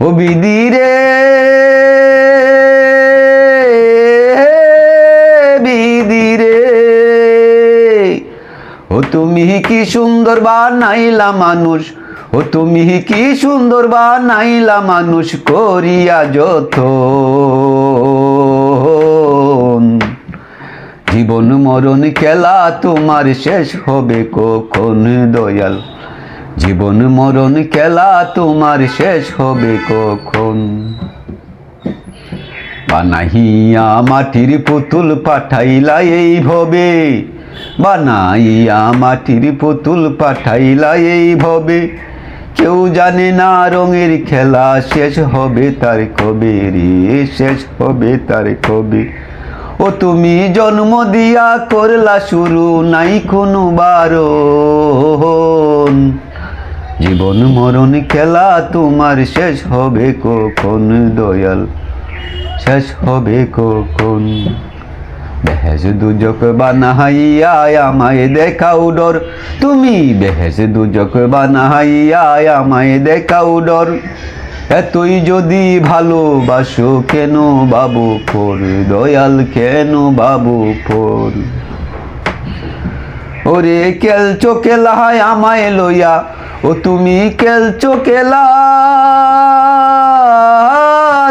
ও বিদিরে বিদিরে ও তুমি কি সুন্দর বানাইলা মানুষ, ও তুমি কি সুন্দর বানাইলা মানুষ করিয়া যত জীবন মরণ খেলা তোমার শেষ হবে কখন, দয়াল। জীবন মরণ খেলা তোমার শেষ হবে কখন? বানাইয়া মাটির পুতুল পাঠাইলা এই ভবে বানাইয়া মাটির পুতুল পাঠাইলা এই ভবে কেউ জানে না রঙের খেলা শেষ হবে তার কবে রে? শেষ হবে তার কবে? ও তুমি জন্ম দিয়া করলা শুরু নাই কোনো বারণ। জীবন মরণ খেলা তোমার শেষ হবে কখন? দয়াল, শেষ হবে কখন? বেহেস দুজক বানাহাইয়া আমায় দেখাও ডর। তুমি বেহেস দুজক বানাহাইয়া আমায় দেখাও ডর। এতই যদি ভালোবাসো কেন বাবু ফোর? দয়াল, কেন বাবু ফোর? ওরে কেল চোখে লাহায় আমায় লইয়া ও তুমি কেল চোখে লা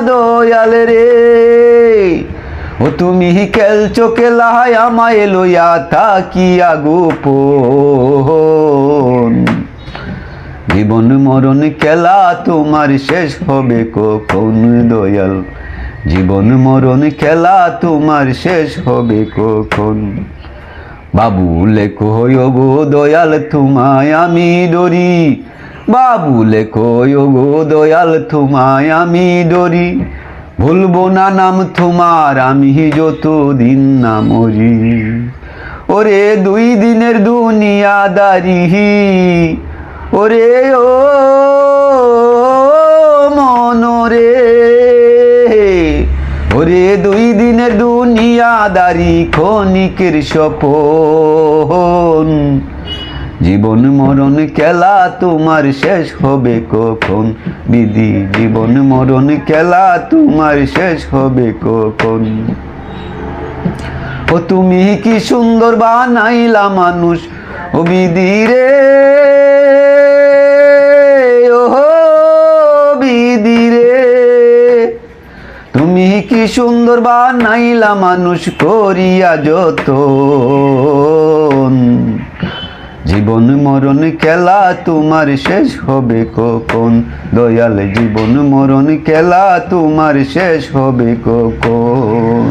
দয়াল রে। ও তুমি চোখে লাহায় আমায় লইয়া তাকিয়া গোপন। জীবন মরণ খেলা তোমার শেষ হবে কখন দয়াল। জীবন মরণ খেলা তোমার শেষ হবে কখন? বাবু লেখো গো দয়াল, তোমায় আমি ডরি। বাবু লেখো গো দয়াল, তোমায় আমি ডরি। ভুলবো না নাম তোমার, আমি যত দিন না মরি। ওরে, দুই দিনের দুনিয়া দুনিয়াদারি। ওরে, ও মনরে। ওরে, দুই দিনের দুনিয়াদারি ক্ষণিকের স্বপন। জীবন মরণ খেলা তোমার শেষ হবে কখন? বিধি জীবন মরণ খেলা তোমার শেষ হবে কখন? ও তুমি কি সুন্দর বানাইলা মানুষ? ও বিধি রে। সুন্দর বানাইলা মানুষ করিয়া যত জীবন মরণ খেলা তোমার শেষ হবে কখন? দয়াল জীবন মরণ খেলা তোমার শেষ হবে কখন?